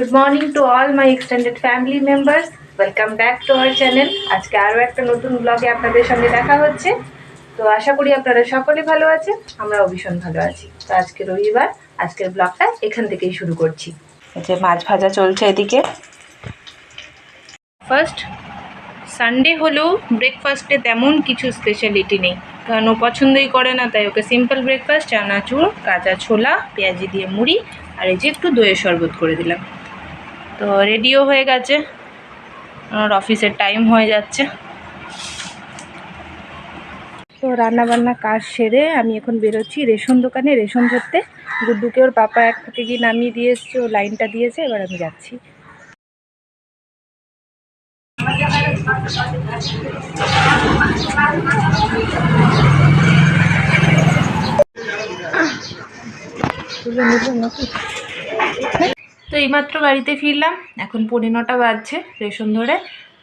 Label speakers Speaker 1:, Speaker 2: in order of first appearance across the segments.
Speaker 1: Good morning to all my extended family members welcome back to our channel আজকে আরও একটা নতুন ব্লগে আপনাদের সঙ্গে দেখা হচ্ছে। তো আশা করি আপনারা সকলে ভালো আছেন, আমরাও ভীষণ ভালো আছি। তো আজকে রবিবার, আজকের ব্লগটা এখান থেকেই শুরু করছি। যে মাছ ভাজা চলছে এদিকে। ফার্স্ট সানডে হলেও ব্রেকফাস্টে তেমন কিছু স্পেশালিটি নেই। কারণ ও পছন্দই করে না, তাই ওকে সিম্পল ব্রেকফাস্ট চানাচুর, কাঁচা ছোলা, পেঁয়াজি দিয়ে মুড়ি, আর এই যে একটু দইয়ের শরবত করে দিলাম। তো রেডিও হয়ে গেছে। ওর অফিসের টাইম হয়ে যাচ্ছে। তো রান্না বান্না কাজ সেরে আমি এখন বেরোচ্ছি রেশন দোকানে, রেশন ধরতে। গুড্ডুকে ওর পাপা এক থেকে গিয়ে নামিয়ে দিয়ে এসছে, ও লাইনটা দিয়েছে, এবার আমি যাচ্ছি। তো এইমাত্র বাড়িতে ফিরলাম। এখন পৌনে নটা বাজছে রেশন ধরে।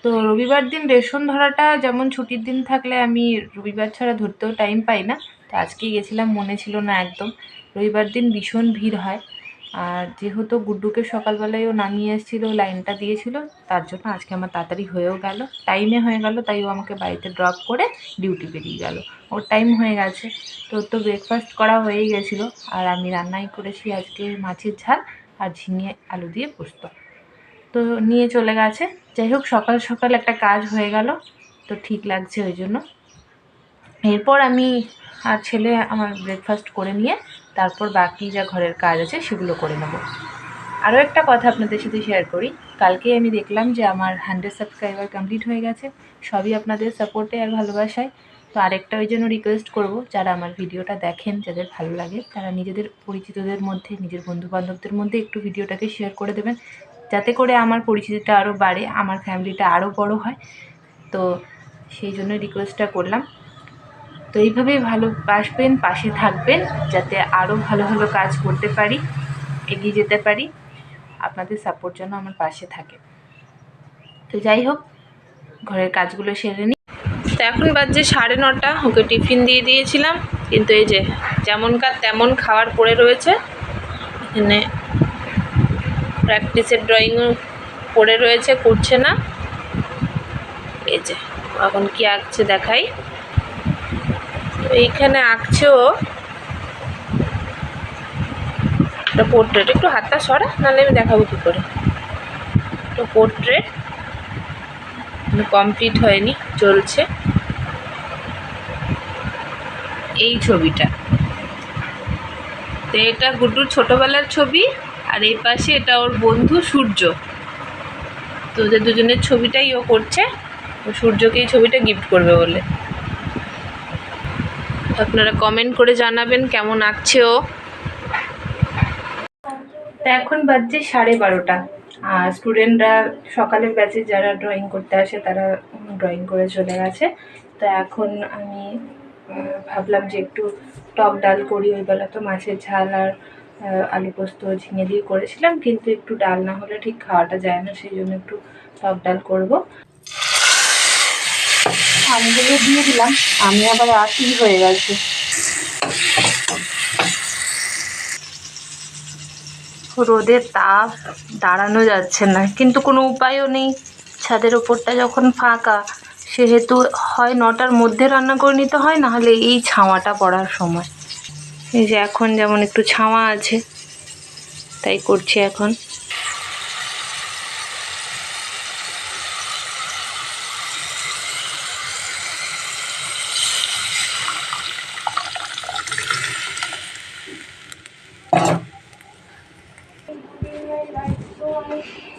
Speaker 1: তো রবিবার দিন রেশন ধরাটা যেমন ছুটির দিন থাকলে আমি রবিবার ছাড়া ধরতেও টাইম পাই না। তো আজকেই গেছিলাম, মনে ছিল না একদম। রবিবার দিন ভীষণ ভিড় হয়। আর যেহেতু গুড্ডুকে সকালবেলায় ও নামিয়ে এসেছিল, লাইনটা দিয়েছিল, তার জন্য আজকে আমার তাড়াতাড়ি হয়েও গেল। টাইমে হয়ে গেল, তাই ও আমাকে বাড়িতে ড্রপ করে ডিউটি বেরিয়ে গেল। ওর টাইম হয়ে গেছে। তো তো ব্রেকফাস্ট করা হয়েই গেছিল। আর আমি রান্নাই করেছি আজকে মাছের ঝাল। আর ঝিঙে আলু দিয়ে পোস্ত। তো নিয়ে চলে গেছে। যাই হোক, সকাল সকাল একটা কাজ হয়ে গেল, তো ঠিক লাগছে ওই জন্য। এরপর আমি আর ছেলে আমার ব্রেকফাস্ট করে নিয়ে তারপর বাকি যা ঘরের কাজ আছে সেগুলো করে নেব। আরও একটা কথা আপনাদের সাথে শেয়ার করি। কালকে আমি দেখলাম যে আমার হান্ড্রেড সাবস্ক্রাইবার কমপ্লিট হয়ে গেছে। সবই আপনাদের সাপোর্টে আর ভালোবাসায়। তো আরেকটা ওই জন্য রিকোয়েস্ট করব যারা আমার ভিডিওটা দেখেন, যাদের ভালো লাগে, তারা নিজেদের পরিচিতদের মধ্যে, নিজের বন্ধু বান্ধবদের মধ্যে একটু ভিডিওটাকে শেয়ার করে দেবেন। যাতে করে আমার পরিচিতিটা আরও বাড়ে, আমার ফ্যামিলিটা আরও বড় হয়। তো সেই জন্য রিকোয়েস্টটা করলাম। তো এইভাবেই ভালোবাসবেন পাশে থাকবেন, যাতে আরও ভালো ভালো কাজ করতে পারি, এগিয়ে যেতে পারি, আপনাদের সাপোর্ট যেন আমার পাশে থাকে। তো যাই হোক, ঘরের কাজগুলো সেরে নিই এখন বাজছে সাড়ে নটা, ওকে টিফিন দিয়ে দিয়েছিলাম। কিন্তু এই যে যেমন কার তেমন খাবার পড়ে রয়েছে, এখানে প্র্যাকটিসের ড্রয়িংও পড়ে রয়েছে, করছে না। এই যে, এখন কি আঁকছে দেখাই। এইখানে আঁকছে ও পোর্ট্রেট একটু হাতটা সরা, নাহলে আমি দেখাবো কী করে। তো পোর্ট্রেট কমপ্লিট হয়নি, চলছে। এই ছবিটা। তো এটা গুড্ডুর ছোটোবেলার ছবি, আর এই পাশে এটা ওর বন্ধু সূর্য। তো ওদের দুজনের ছবিটাই ও করছে ও সূর্যকে এই ছবিটা গিফট করবে বলে। আপনারা কমেন্ট করে জানাবেন কেমন আঁকছে ও। তা এখন বাজছে সাড়ে বারোটা। আর স্টুডেন্টরা সকালের ব্যাচে যারা ড্রয়িং করতে আসে, তারা ড্রয়িং করে চলে গেছে। তো এখন আমি ভাবলাম যে একটু টক ডাল করি, ওই বেলা তো মাছের ঝাল আর আলু পোস্ত ঝিঙে দিয়ে করেছিলাম, কিন্তু একটু ডাল না হলে ঠিক খাওয়াটা যায় না, সেই জন্য একটু টক ডাল করব। আমগুলো দিয়ে দিলাম, আমি আবার আটি হয়ে গেছে। রোদের তাপ দাঁড়ানো যাচ্ছে না, কিন্তু কোনো উপায়ও নেই, ছাদের ওপরটা যখন ফাঁকা সেহেতু হয় নটার মধ্যে রান্না করে নিতে হয় না হলে এই ছাওয়াটা পড়ার সময়। এই যে এখন যেমন একটু ছাওয়া আছে, তাই করছি এখন।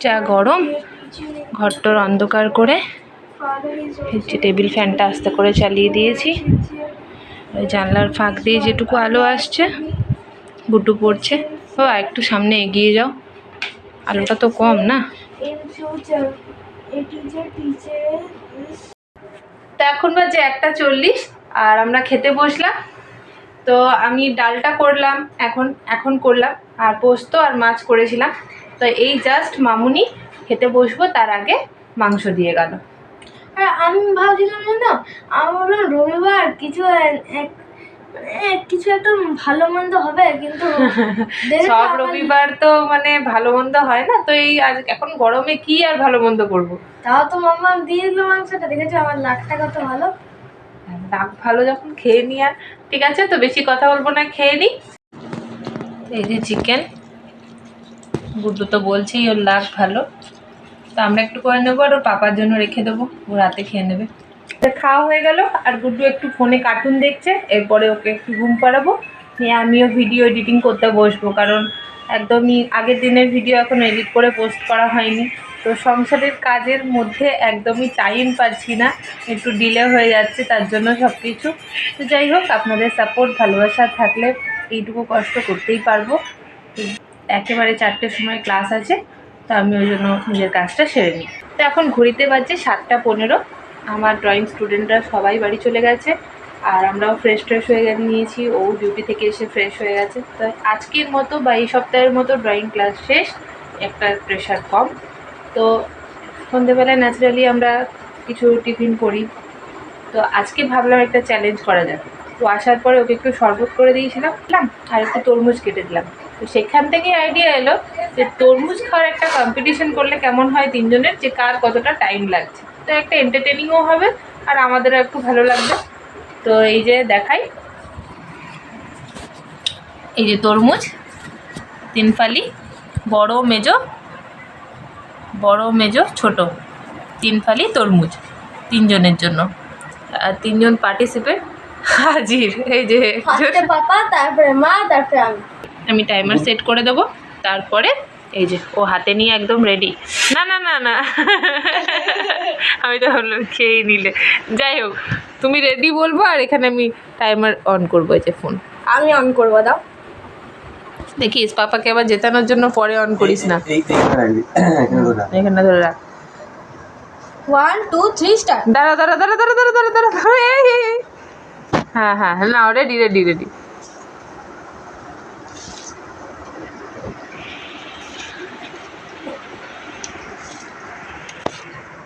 Speaker 1: যা গরম, ঘরটোর অন্ধকার করে যে টেবিল ফ্যানটা আস্তে করে চালিয়ে দিয়েছি। ওই জানলার ফাঁক দিয়ে যেটুকু আলো আসছে গুড্ডু পড়ছে। ও একটু সামনে এগিয়ে যাও। আলোটা তো কম না? তো এখন বাজে একটা চল্লিশ, আর আমরা খেতে বসলাম। তো আমি ডালটা করলাম, এখন এখন করলাম, আর পোস্ত আর মাছ করেছিলাম। তো এই জাস্ট মামুনি খেতে বসবো, তার আগে মাংস দিয়ে গেল।
Speaker 2: আর আমি ভাবছিলাম না আমার রবিবার কিছু এক এ, কিছু একটা ভালো মন্দ হবে কিন্তু
Speaker 1: সব রবিবার তো মানে ভালো মন্দ হয় না তো এই আজ এখন গরমে কি আর ভালো মন্দ করব?
Speaker 2: তাও তো মাম্মা দিয়ে দিল মাংসটা দেখেছ আমার লাখটা কত ভালো?
Speaker 1: ডাক ভালো যখন খেয়ে নি আর ঠিক আছে তো বেশি কথা বলব না খেয়ে নি। এই যে চিকেন গুড্ডু তো বলছেই ওর লাগ ভালো। তো আমরা একটু করে নেব আর ওর পাপার জন্য রেখে দেবো। ও রাতে খেয়ে নেবে। খাওয়া হয়ে গেল আর গুড্ডু একটু ফোনে কার্টুন দেখছে। এরপরে ওকে একটু ঘুম পাড়াবো। নিয়ে আমিও ভিডিও এডিটিং করতে বসবো কারণ একদমই আগের দিনের ভিডিও এখন এডিট করে পোস্ট করা হয়নি। তো সংসারের কাজের মধ্যে একদমই টাইম পাচ্ছি না। একটু ডিলে হয়ে যাচ্ছে তার জন্য সব কিছু তো যাই হোক, আপনাদের সাপোর্ট ভালোবাসা থাকলে এইটুকু কষ্ট করতেই পারব। একেবারে চারটের সময় ক্লাস আছে। তো আমি ওই জন্য নিজের কাজটা সেরে নিই। তো এখন ঘড়িতে বাজছে সাতটা পনেরো। আমার ড্রয়িং স্টুডেন্টরা সবাই বাড়ি চলে গেছে আর আমরাও ফ্রেশ ট্রেশ হয়ে গেছে, নিয়েছি। ও ডিউটি থেকে এসে ফ্রেশ হয়ে গেছে। তো আজকের মতো বা এই সপ্তাহের মতো ড্রয়িং ক্লাস শেষ। একটা প্রেশার কম। তো সন্ধেবেলায় ন্যাচারালি আমরা কিছু টিফিন করি। তো আজকে ভাবলাম একটা চ্যালেঞ্জ করা যাক। তো আসার পরে ওকে একটু শরবত করে দিয়েছিলাম আর একটু তরমুজ কেটে দিলাম। তো সেখান থেকেই আইডিয়া এলো যে তরমুজ খাওয়ার একটা কম্পিটিশন করলে কেমন হয় তিনজনের, যে কার কতটা টাইম লাগছে। তো একটা এন্টারটেনিংও হবে, আর আমাদেরও একটু ভালো লাগবে। তো এই যে দেখাই। এই যে তরমুজ তিন ফালি বড়, মেজো বড়, মেজো, ছোট তিন ফালি তরমুজ, তিনজনের জন্য। আর তিনজন পার্টিসিপেট হাজির, এই যে
Speaker 2: পাপা, তারপরে মা, তারপরে আমি।
Speaker 1: আমি টাইমার সেট করে দেবো তারপরে এই যে ও হাতে নিয়ে একদম রেডি না না না না আমি তো হলো খেয়ে নিলে যাই হোক তুমি রেডি বলব আর এখানে আমি টাইমার অন করব এই যে ফোন
Speaker 2: আমি অন করব দাও
Speaker 1: দেখিস পাপাকে আবার জেতানোর জন্য পরে অন করিস না
Speaker 3: এখানে ধরে রাখ
Speaker 2: টু
Speaker 1: দাঁড়া হ্যাঁ হ্যাঁ হ্যাঁ না রেডি রেডি রেডি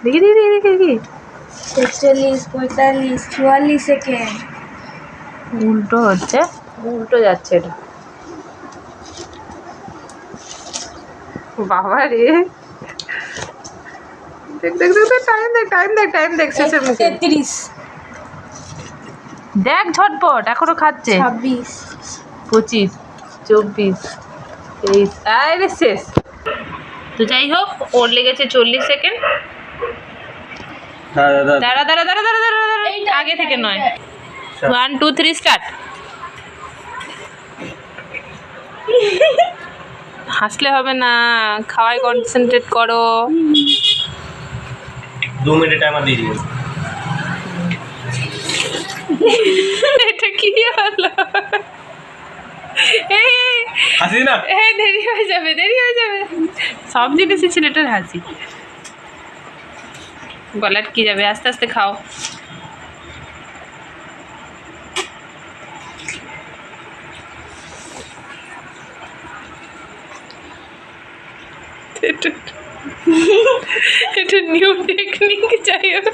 Speaker 1: দেখি দেখি দেখি দেখি দেখি।
Speaker 2: ছেচল্লিশ পঁয়তাল্লিশ চুয়াল্লিশ সেকেন্ড
Speaker 1: উল্টো হচ্ছে উল্টো যাচ্ছে এটা। বাবা রে। দেখ দেখ দেখ টাইম দেখ টাইম দেখ টাইম দেখ শেষের মুখে।
Speaker 2: তেত্রিশ।
Speaker 1: দেখ ঝটপট এখনও খাচ্ছে।
Speaker 2: ছাব্বিশ।
Speaker 1: পঁচিশ চব্বিশ তেইশ। আরে শেষ। তো যাই হোক ওর লেগেছে চল্লিশ সেকেন্ড
Speaker 3: হ্যাঁ, দাঁড়া
Speaker 1: দাঁড়া দাঁড়া দাঁড়া দাঁড়া দাঁড়া। আগে থেকে নয়। ওয়ান টু থ্রি স্টার্ট হাসলে হবে না। খাওয়ায় কনসেন্ট্রেট করো।
Speaker 3: দু মিনিট টাইমার দিয়ে দিবেন
Speaker 1: এটা কি হলো? হ্যাঁ দেরি হয়ে যাবে দেরি হয়ে যাবে। সব জিনিসই ছেলেটার হাসি। গলাট কি যাবে আস্তে আস্তে খাও এটা নিউ টেকনিক যাই হোক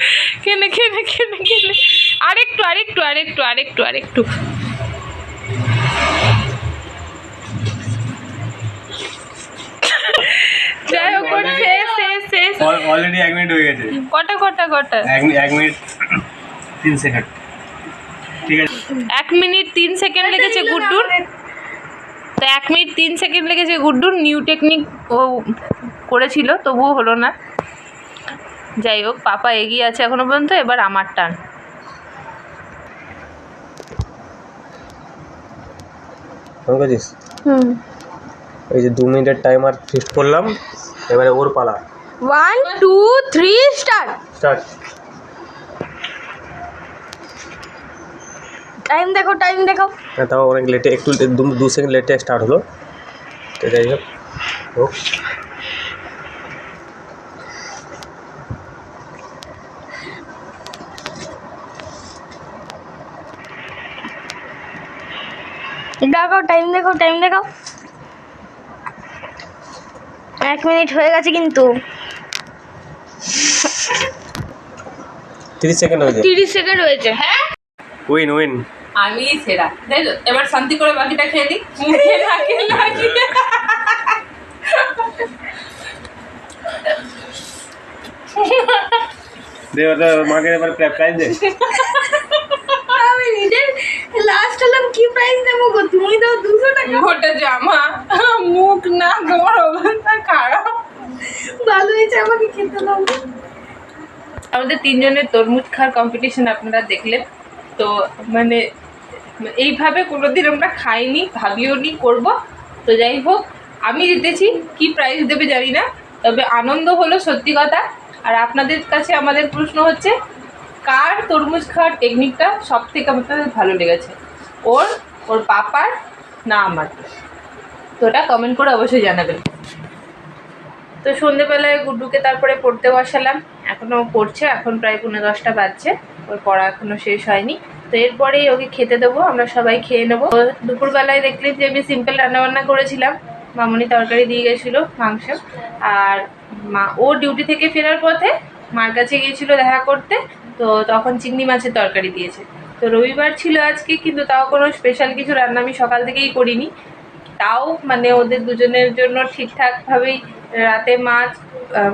Speaker 1: কেনে কেনে কেনে কেনে আরেকটু আরেকটু আরেকটু আরেকটু আরেকটু
Speaker 3: অলরেডি এক মিনিট হয়ে গেছে।
Speaker 1: কটা কটা কটা?
Speaker 3: এক মিনিট তিন সেকেন্ড ঠিক আছে।
Speaker 1: এক মিনিট তিন সেকেন্ড লেগেছে গুড্ডুর। তো এক মিনিট তিন সেকেন্ড লেগেছে গুড্ডুর। নিউ টেকনিক ও করেছিল তবুও হলো না। যাই হোক পাপা এগিয়ে আছে এখনও পর্যন্ত এবার আমার টান
Speaker 2: হুম।
Speaker 3: এই যে দু মিনিটের টাইমার ফিক্সড করলাম এবারে ওর পালা।
Speaker 2: One two three star
Speaker 3: start
Speaker 2: time দেখো টাইম দেখো।
Speaker 3: হ্যাঁ তাও অনেক লেটে একটু দু দু সেকেন্ড লেটে স্টার্ট হলো। তো যাই হোক হোক।
Speaker 2: দেখো টাইম দেখো টাইম দেখো। এক মিনিট হয়ে গেছে কিন্তু।
Speaker 3: তিরিশ সেকেন্ড হয়েছে
Speaker 2: তিরিশ সেকেন্ড হয়েছে হ্যাঁ?
Speaker 3: উইন উইন
Speaker 1: আমি সেরা। তো? এবার শান্তি করে বাকিটা খেয়ে দিই মুখে নাকে লাগিয়ে
Speaker 3: দে ওটা মাকে এবার প্রাইজ দে।
Speaker 2: আমি নিজে লাস্ট হলাম কি প্রাইস দেবো গো? তুমি দাও দুশো টাকা।
Speaker 1: গোটা জামা মুখ না তোমার অবস্থা খারাপ।
Speaker 2: ভালো হয়েছে আমাকে খেতে দাও।
Speaker 1: আমাদের তিনজনের তরমুজ খাওয়ার কম্পিটিশন আপনারা দেখলেন। তো মানে এইভাবে কোনোদিন আমরা খাইনি, ভাবিও নি করব। তো যাই হোক, আমি জিতেছি, কি প্রাইজ দেবে জানি না, তবে আনন্দ হলো সত্যি কথা। আর আপনাদের কাছে আমাদের প্রশ্ন হচ্ছে, কার তরমুজ খাওয়ার টেকনিকটা সব থেকে আপনাদের ভালো লেগেছে? ওর ওর পাপার না আমার? তো ওটা কমেন্ট করে অবশ্যই জানাবেন। তো সন্ধেবেলায় গুড্ডুকে তারপরে পড়তে বসালাম। এখনও পড়ছে, এখন প্রায় পনেরো দশটা বাজছে, ওর পড়া এখনও শেষ হয়নি। তো এরপরেই ওকে খেতে দেবো, আমরা সবাই খেয়ে নেব। দুপুরবেলায় দেখলেন যে আমি সিম্পল রান্নাবান্না করেছিলাম, মামনি তরকারি দিয়ে গেছিল মাংস। আর মা, ও ডিউটি থেকে ফেরার পথে মার কাছে গিয়েছিল দেখা করতে, তো তখন চিংড়ি মাছের তরকারি দিয়েছে। তো রবিবার ছিল আজকে, কিন্তু তাও কোনো স্পেশাল কিছু রান্না আমি সকাল থেকেই করিনি। তাও মানে ওদের দুজনের জন্য ঠিকঠাকভাবেই রাতে মাছ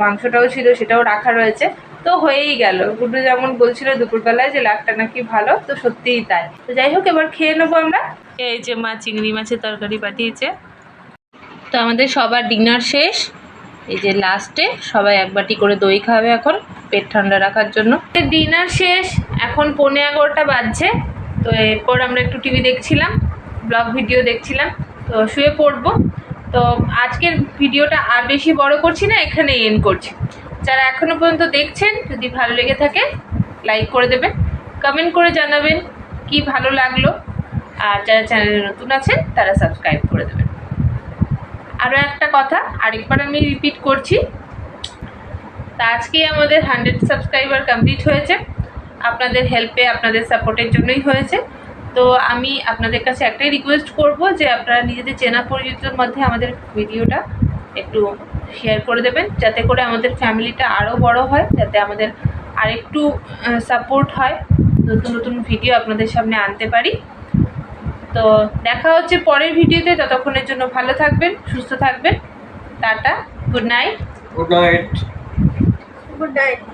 Speaker 1: মাংসটাও ছিল, সেটাও রাখা রয়েছে। তো হয়েই গেল। গুড্ডু যেমন বলছিল দুপুরবেলায় যে লাকটা নাকি ভালো, তো সত্যিই তাই। তো যাই হোক, এবার খেয়ে নেব আমরা। এই যে মা চিংড়ি মাছের তরকারি পাঠিয়েছে। তো আমাদের সবার ডিনার শেষ। এই যে লাস্টে সবাই এক বাটি করে দই খাবে এখন, পেট ঠান্ডা রাখার জন্য। ডিনার শেষ, এখন পৌনে এগারোটা বাজছে। তো এরপর আমরা একটু টিভি দেখছিলাম ব্লগ ভিডিও দেখছিলাম। তো শুয়ে পড়ব। তো আজকের ভিডিওটা আর বেশি বড় করছি না এখানে এন্ড করছি। যারা এখনও পর্যন্ত দেখছেন, যদি ভালো লেগে থাকে লাইক করে দেবেন কমেন্ট করে জানাবেন কি ভালো লাগল। আর যারা চ্যানেলে নতুন আছেন, তারা সাবস্ক্রাইব করে দেবেন। আরও একটা কথা, আরেকবার আমি রিপিট করছি। তা আজকেই আমাদের হান্ড্রেড সাবস্ক্রাইবার কমপ্লিট হয়েছে। আপনাদের হেল্পে আপনাদের সাপোর্টের জন্যই হয়েছে। তো আমি আপনাদের কাছে একটাই রিকোয়েস্ট করব যে আপনারা নিজেদের চেনা পরিচিতর মধ্যে আমাদের ভিডিওটা একটু শেয়ার করে দেবেন যাতে করে আমাদের ফ্যামিলিটা আরও বড় হয় যাতে আমাদের আরেকটু সাপোর্ট হয় নতুন নতুন ভিডিও আপনাদের সামনে আনতে পারি। তো দেখা হচ্ছে পরের ভিডিওতে ততক্ষণের জন্য ভালো থাকবেন সুস্থ থাকবেন tata good night
Speaker 3: good night
Speaker 2: good night